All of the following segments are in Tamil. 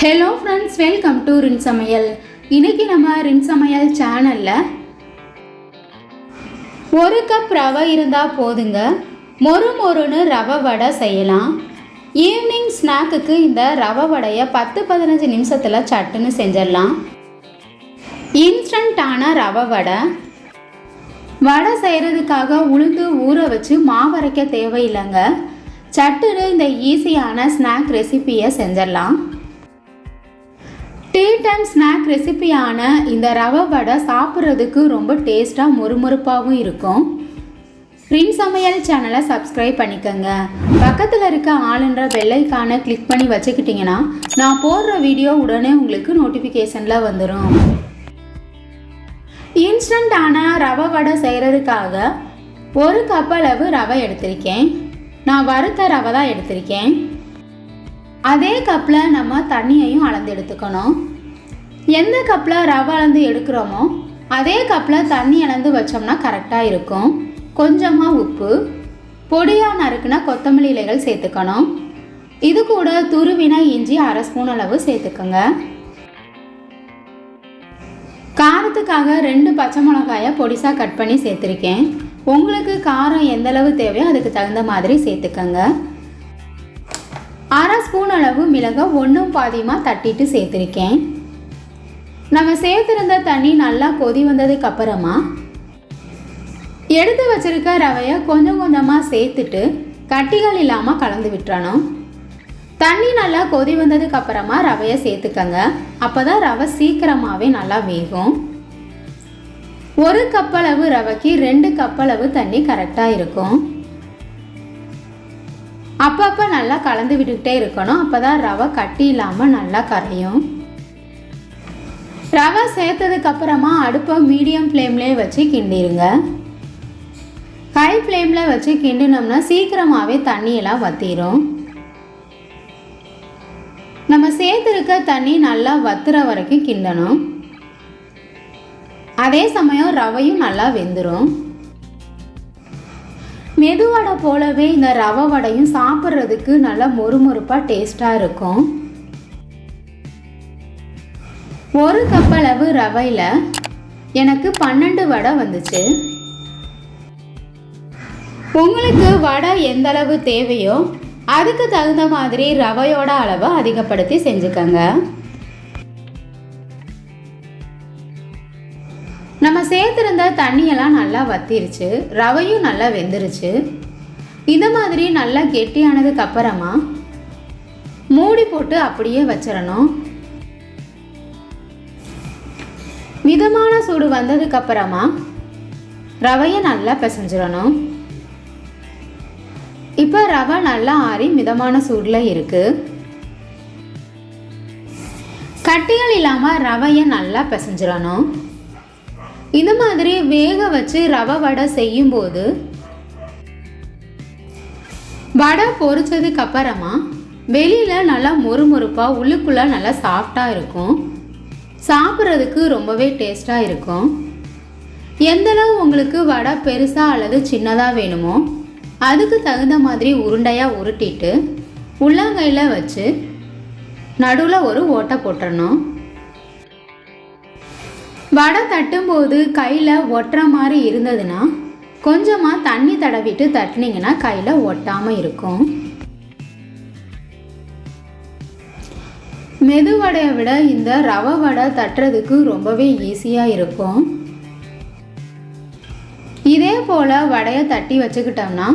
ஹலோ ஃப்ரெண்ட்ஸ் வெல்கம் டு ரின் சமையல் இன்னைக்கு நம்ம ரின் சமையல் சேனலில் ஒரு கப் ரவை இருந்தால் போதுங்க. மொறு மொறுன்னு ரவை வடை செய்யலாம். ஈவினிங் ஸ்நாக்குக்கு இந்த ரவை வடையை பத்து பதினஞ்சு நிமிஷத்தில் சட்டுன்னு செஞ்சிடலாம். இன்ஸ்டண்ட்டான ரவை வடை. வடை செய்கிறதுக்காக உளுந்து ஊற வச்சு மாவரைக்க தேவையில்லைங்க. சட்டுன்னு இந்த ஈஸியான ஸ்நாக் ரெசிப்பியை செஞ்சிடலாம். டீ டைம் ஸ்நாக் ரெசிபியான இந்த ரவை வடை சாப்பிட்றதுக்கு ரொம்ப டேஸ்ட்டாக மொறுமொறுப்பாகவும் இருக்கும். ரின் சமையல் சேனலை சப்ஸ்கிரைப் பண்ணிக்கோங்க. பக்கத்தில் இருக்க ஆளுன்ற பெல்லைக்கானை கிளிக் பண்ணி வச்சுக்கிட்டிங்கன்னா நான் போடுற வீடியோ உடனே உங்களுக்கு நோட்டிஃபிகேஷனில் வந்துடும் இன்ஸ்டண்ட்டான ரவை வடை செய்கிறதுக்காக ஒரு கப் அளவு ரவை எடுத்திருக்கேன். நான் வறுத்த ரவை தான் எடுத்திருக்கேன். அதே கப்பில் நம்ம தண்ணியையும் அளந்து எடுத்துக்கணும். எந்த கப்பில் ரவை அளந்து எடுக்கிறோமோ அதே கப்பில் தண்ணி அளந்து வச்சோம்னா கரெக்டாக இருக்கும். கொஞ்சமாக உப்பு பொடியாக நறுக்குனா கொத்தமல்லி இலைகள் சேர்த்துக்கணும். இது கூட துருவின இஞ்சி அரை ஸ்பூன் அளவு சேர்த்துக்கோங்க. காரத்துக்காக ரெண்டு பச்சை மிளகாயை பொடிசாக கட் பண்ணி சேர்த்துருக்கேன். உங்களுக்கு காரம் எந்தளவு தேவையோ அதுக்கு தகுந்த மாதிரி சேர்த்துக்கோங்க. அரை ஸ்பூன் அளவு மிளகை ஒன்றும் பாதியமாக தட்டிட்டு சேர்த்துருக்கேன். நம்ம சேர்த்துருந்த தண்ணி நல்லா கொதி வந்ததுக்கு அப்புறமா எடுத்து வச்சிருக்க ரவையை கொஞ்சம் கொஞ்சமாக சேர்த்துட்டு கட்டிகள் இல்லாமல் கலந்து விட்டுறணும். தண்ணி நல்லா கொதி வந்ததுக்கு அப்புறமா ரவையை சேர்த்துக்கங்க. அப்போ தான் ரவை சீக்கிரமாகவே நல்லா வேகும். ஒரு கப்பளவு ரவைக்கு ரெண்டு கப்பளவு தண்ணி கரெக்டாக இருக்கும். அப்பப்போ நல்லா கலந்து விட்டுக்கிட்டே இருக்கணும். அப்போ தான் ரவை கட்டி இல்லாமல் நல்லா கரையும். ரவை சேர்த்ததுக்கப்புறமா அடுப்பை மீடியம் ஃப்ளேம்லேயே வச்சு கிண்டிருங்க. ஹை ஃப்ளேமில் வச்சு கிண்டினோம்னா சீக்கிரமாகவே தண்ணியெல்லாம் வத்திரும். நம்ம சேர்த்துருக்க தண்ணி நல்லா வத்துற வரைக்கும் கிண்டணும். அதே சமயம் ரவையும் நல்லா வெந்துடும் மெதுவடை போலவே இந்த ரவை வடையும் சாப்பிட்றதுக்கு நல்லா மொறுமொறுப்பாக டேஸ்ட்டாக இருக்கும். ஒரு கப் அளவு ரவையில் எனக்கு பன்னெண்டு வடை வந்துச்சு. உங்களுக்கு வடை எந்த அளவு தேவையோ அதுக்கு தகுந்த மாதிரி ரவையோட அளவை அதிகப்படுத்தி செஞ்சுக்கோங்க. நம்ம சேர்த்துருந்த தண்ணியெல்லாம் நல்லா வத்திருச்சு ரவையும் நல்லா வெந்துருச்சு. இந்த மாதிரி நல்லா கெட்டியானதுக்கு அப்புறமா மூடி போட்டு அப்படியே வச்சிடணும். மிதமான சூடு வந்ததுக்கு அப்புறமா ரவையை நல்லா பிசைஞ்சிடணும். இப்போ ரவை நல்லா ஆறி மிதமான சூடில் இருக்குது கட்டிகள் இல்லாமல் ரவையை நல்லா பிசைஞ்சிடணும். இந்த மாதிரி வேக வச்சு ரவை வடை செய்யும்போது வடை பொரிச்சதுக்கு அப்புறமா வெளியில் நல்லா மொறுமொறுப்பாக உள்ளுக்குள்ளே நல்லா சாஃப்டாக இருக்கும். சாப்பிட்றதுக்கு ரொம்பவே டேஸ்ட்டாக இருக்கும். எந்தளவு உங்களுக்கு வடை பெருசாக அல்லது சின்னதாக வேணுமோ அதுக்கு தகுந்த மாதிரி உருண்டையாக உருட்டிட்டு உள்ளங்கையில் வச்சு நடுவில் ஒரு ஓட்டை போட்டுறணும். வடை தட்டும்போது கையில் ஒட்டுற மாதிரி இருந்ததுன்னா கொஞ்சமாக தண்ணி தடவிட்டு தட்டினீங்கன்னா கையில் ஒட்டாமல் இருக்கும். மெது வடையை விட இந்த ரவை வடை தட்டுறதுக்கு ரொம்பவே ஈஸியாக இருக்கும். இதே போல் வடையை தட்டி வச்சுக்கிட்டோம்னா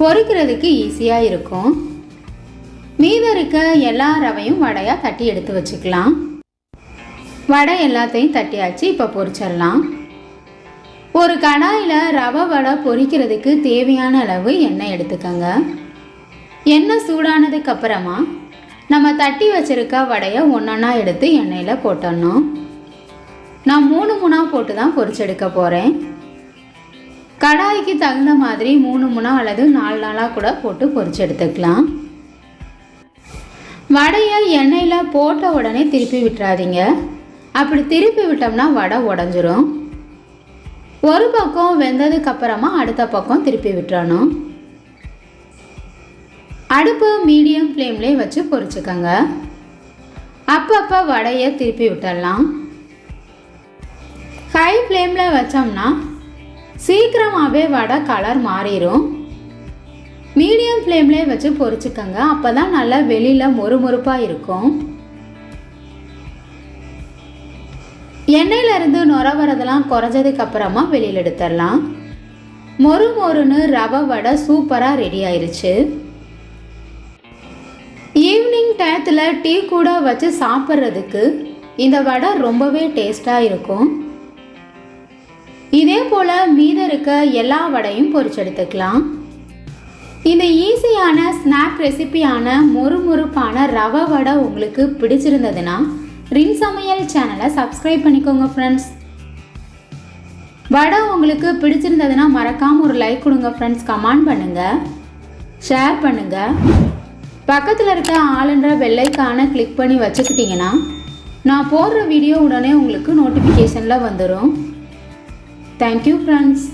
பொறுக்கிறதுக்கு ஈஸியாக இருக்கும். மீதம் இருக்க எல்லா ரவையும் வடையாக தட்டி எடுத்து வச்சுக்கலாம். வடை எல்லாத்தையும் தட்டியாச்சு இப்போ பொரிச்சிடலாம். ஒரு கடாயில் ரவை வடை பொரிக்கிறதுக்கு தேவையான அளவு எண்ணெய் எடுத்துக்கோங்க. எண்ணெய் சூடானதுக்கு அப்புறமா நம்ம தட்டி வச்சிருக்க வடையை ஒன்றா எடுத்து எண்ணெயில் போட்டணும் நான் மூணு மூணாக போட்டு தான் பொரிச்செடுக்க போகிறேன் கடாய்க்கு தகுந்த மாதிரி மூணு மூணா அல்லது நாலு நாளாக கூட போட்டு பொரிச்சு எடுத்துக்கலாம் வடையை எண்ணெயில் போட்ட உடனே திருப்பி விட்டுறாதீங்க. அப்படி திருப்பி விட்டோம்னா வடை உடஞ்சிரும். ஒரு பக்கம் வெந்ததுக்கு அப்புறமா அடுத்த பக்கம் திருப்பி விட்டுறணும். அடுப்பு மீடியம் ஃப்ளேம்லேயே வச்சு பொரிச்சுக்கோங்க அப்பப்போ வடையை திருப்பி விட்டுடலாம் ஹை ஃப்ளேமில் வச்சோம்னா சீக்கிரமாகவே வடை கலர் மாறிடும் மீடியம் ஃப்ளேம்லேயே வச்சு பொரிச்சுக்கோங்க அப்போ தான் நல்லா வெளியில் மொறுமொறுப்பாக இருக்கும். எண்ணெயிலேருந்து நுர வரதெல்லாம் குறைஞ்சதுக்கு அப்புறமா வெளியில் எடுத்துடலாம். மொறு மொறுன்னு ரவை வடை சூப்பராக ரெடி ஆயிடுச்சு ஈவினிங் டயத்தில் டீ கூட வச்சு சாப்பிட்றதுக்கு இந்த வடை ரொம்பவே டேஸ்டாக இருக்கும். இதே போல் மீதம் இருக்க எல்லா வடையும் பொரிச்செடுத்துக்கலாம் இந்த ஈஸியான ஸ்நாக் ரெசிபியான மொறுமொறுப்பான ரவை வடை உங்களுக்கு பிடிச்சிருந்ததுன்னா ரின் சமையல் சேனலை சப்ஸ்கிரைப் பண்ணிக்கோங்க ஃப்ரெண்ட்ஸ் வடை உங்களுக்கு பிடிச்சிருந்ததுன்னா மறக்காமல் ஒரு லைக் கொடுங்க ஃப்ரெண்ட்ஸ் கமெண்ட் பண்ணுங்கள் ஷேர் பண்ணுங்கள் பக்கத்தில் இருக்க ஆளுன்ற வெள்ளைக்கான கிளிக் பண்ணி வச்சுக்கிட்டிங்கன்னா நான் போடுற வீடியோ உடனே உங்களுக்கு நோட்டிஃபிகேஷனில் வந்துடும் தேங்க்யூ ஃப்ரெண்ட்ஸ்